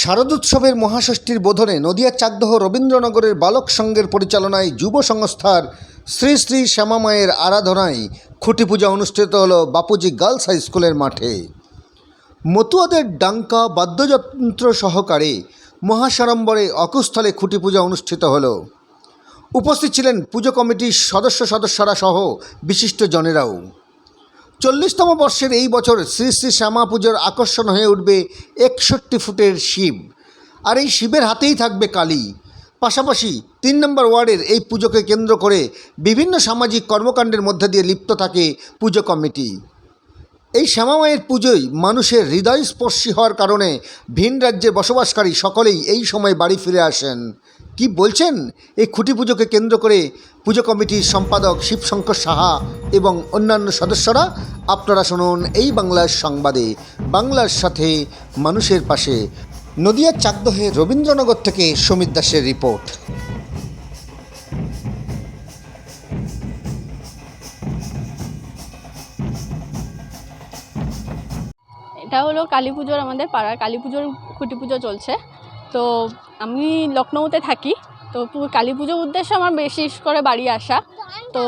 শারদোৎসবের মহাষষ্ঠীর বোধনে নদিয়ার চাকদহ রবীন্দ্রনগরের বালক সংঘের পরিচালনায় যুব সংস্থার শ্রী শ্রী শ্যামামায়ের আরাধনায় খুঁটি পূজা অনুষ্ঠিত হল বাপুজি গার্লস হাই স্কুলের মাঠে। মতুয়াদের ডাঙ্কা বাদ্যযন্ত্র সহকারে মহাসাড়ম্বরে অকুস্থলে খুঁটি পূজা অনুষ্ঠিত হল। উপস্থিত ছিলেন পুজো কমিটির সদস্য সদস্যরা সহ বিশিষ্ট জনেরাও। চল্লিশতম বর্ষের এই বছর শ্রী শ্রী শ্যামা পুজোর আকর্ষণ হয়ে উঠবে একষট্টি ফুটের শিব। আর এই শিবের হাতেই থাকবে কালী। পাশাপাশি তিন নম্বর ওয়ার্ডের এই পুজোকে কেন্দ্র করে বিভিন্ন সামাজিক কর্মকাণ্ডের মধ্যে দিয়ে লিপ্ত থাকে পুজো কমিটি। এই শ্যামা শ্যামামায়ের পুজোয় মানুষের হৃদয়স্পর্শী হওয়ার কারণে ভিন রাজ্যে বসবাসকারী সকলেই এই সময় বাড়ি ফিরে আসেন। কি বলছেন? এই খুঁটি পুজোকে কেন্দ্র করে পুজো কমিটির সম্পাদক শিবশঙ্কর সাহা এবং অন্যান্য সদস্যরা, আপনারা শুনুন এই বাংলার সংবাদে। বাংলার সাথে মানুষের পাশে। নদিয়ার চাকদহে রবীন্দ্রনগর থেকে সমিত দাসের রিপোর্ট। এটা হলো কালী পুজোর আমাদের পাড়ার কালী পুজোর খুঁটি পুজো চলছে। তো আমি লখনৌতে থাকি তো কালী পুজোর উদ্দেশ্যে আমার বেশি করে বাড়ি আসা। তো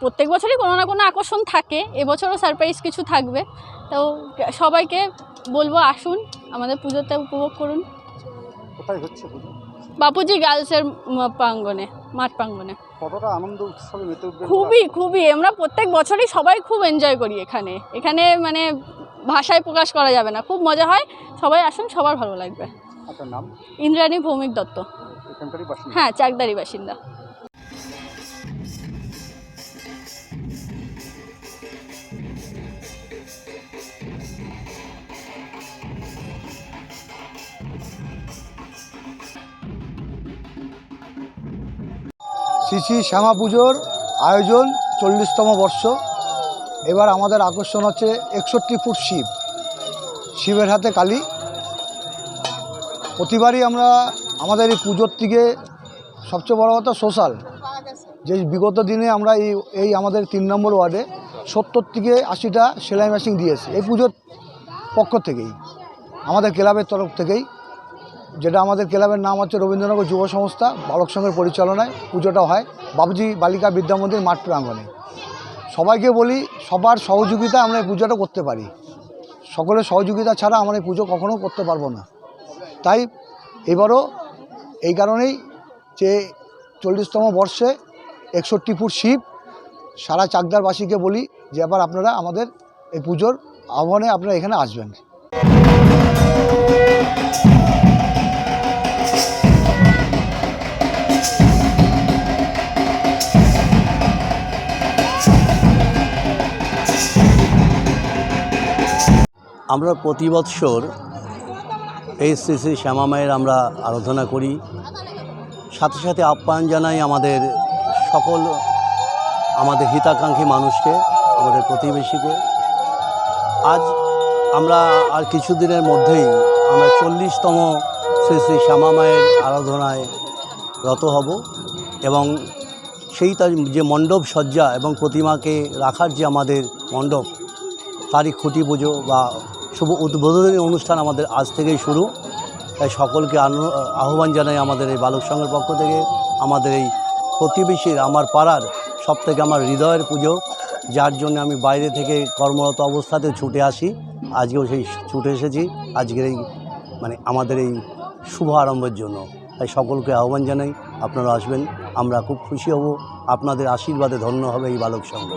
প্রত্যেক বছরই কোনো না কোনো আকর্ষণ থাকে এবছরও সারপ্রাইজ কিছু থাকবে। তো সবাইকে বলব আসুন আমাদের পুজোতে উপভোগ করুন। বাপুজি গার্লসের প্রাঙ্গনে মাঠ প্রাঙ্গনে কতটা আনন্দ উৎসবে মেতে খুবই খুবই আমরা প্রত্যেক বছরই সবাই খুব এনজয় করি এখানে। এখানে মানে ভাষায় প্রকাশ করা যাবে না। খুব মজা হয়। সবাই আসুন সবার ভালো লাগবে। আপনার নাম? ইন্দ্রাণী ভৌমিক দত্ত। হ্যাঁ চাকদারি বাসিন্দা। শ্রী শ্রী শ্যামা পুজোর আয়োজন চল্লিশতম বর্ষ। এবার আমাদের আকর্ষণ হচ্ছে একষট্টি ফুট শিব। শিবের হাতে কালী। প্রতিবারই আমরা আমাদের এই পুজোর থেকে সবচেয়ে বড় কথা সোশ্যাল। যে বিগত দিনে আমরা এই এই আমাদের তিন নম্বর ওয়ার্ডে সত্তর থেকে আশিটা সেলাই মেশিন দিয়েছি। এই পুজোর পক্ষ থেকেই, আমাদের ক্লাবের তরফ থেকেই, যেটা আমাদের ক্লাবের নাম হচ্ছে রবীন্দ্রনগর যুব সংস্থা, বালক সংঘের পরিচালনায় পুজোটা হয় বাবুজি বালিকা বিদ্যা মন্দির মাঠ প্রাঙ্গণে। সবাইকে বলি, সবার সহযোগিতা আমরা এই পুজোটা করতে পারি। সকলের সহযোগিতা ছাড়া আমরা এই পুজো কখনো করতে পারব না। তাই এবারও এই কারণেই যে চল্লিশতম বর্ষে একষট্টি ফুট শিব, সারা চাকদারবাসীকে বলি যে আবার আপনারা আমাদের এই পুজোর আহ্বানে আপনারা এখানে আসবেন। আমরা প্রতি বৎসর এই শ্রী শ্রী শ্যামা মায়ের আমরা আরাধনা করি। সাথে সাথে আপ্যায়ন জানাই আমাদের সকল, আমাদের হিতাকাঙ্ক্ষী মানুষকে, আমাদের প্রতিবেশীকে। আজ আমরা আর কিছুদিনের মধ্যেই আমরা চল্লিশতম শ্রী শ্রী শ্যামা মায়ের আরাধনায় রত হব এবং সেই তার যে মণ্ডপ সজ্জা এবং প্রতিমাকে রাখার যে আমাদের মণ্ডপ, তারই খুঁটি পুজো বা শুভ উদ্বোধনী অনুষ্ঠান আমাদের আজ থেকেই শুরু। তাই সকলকে আহ্বান জানাই আমাদের এই বালক সংঘের পক্ষ থেকে। আমাদের এই প্রতিবেশীর, আমার পাড়ার সব থেকে আমার হৃদয়ের পুজো। যার জন্য আমি বাইরে থেকে কর্মরত অবস্থাতে ছুটে আসি। আজকেও সেই ছুটে এসেছি। আজকের এই মানে আমাদের এই শুভ আরম্ভের জন্য। তাই সকলকে আহ্বান জানাই, আপনারা আসবেন, আমরা খুব খুশি হব। আপনাদের আশীর্বাদে ধন্য হবে এই বালক সংঘ।